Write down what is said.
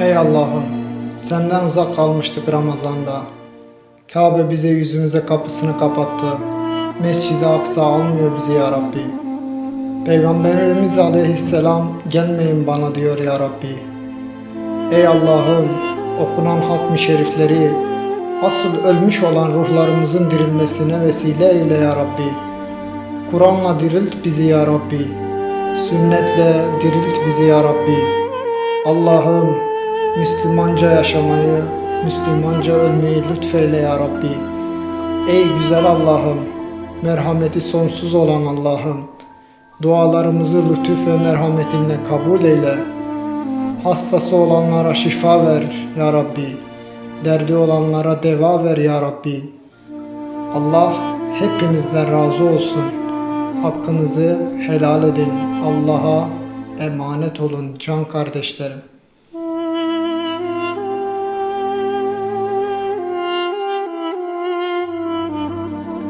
Ey Allah'ım, senden uzak kalmıştık Ramazan'da. Kabe bize yüzümüze kapısını kapattı. Mescid-i Aksa almıyor bizi ya Rabbi. Peygamberimiz aleyhisselam gelmeyin bana diyor ya Rabbi. Ey Allah'ım, okunan hatmi şerifleri, asıl ölmüş olan ruhlarımızın dirilmesine vesile eyle ya Rabbi. Kur'an'la dirilt bizi ya Rabbi. Sünnetle dirilt bizi ya Rabbi. Allah'ım Müslümanca yaşamayı, Müslümanca ölmeyi lütfeyle ya Rabbi. Ey güzel Allah'ım, merhameti sonsuz olan Allah'ım, dualarımızı lütuf ve merhametinle kabul eyle. Hastası olanlara şifa ver ya Rabbi. Derdi olanlara deva ver ya Rabbi. Allah hepinizden razı olsun. Hakkınızı helal edin. Allah'a emanet olun can kardeşlerim.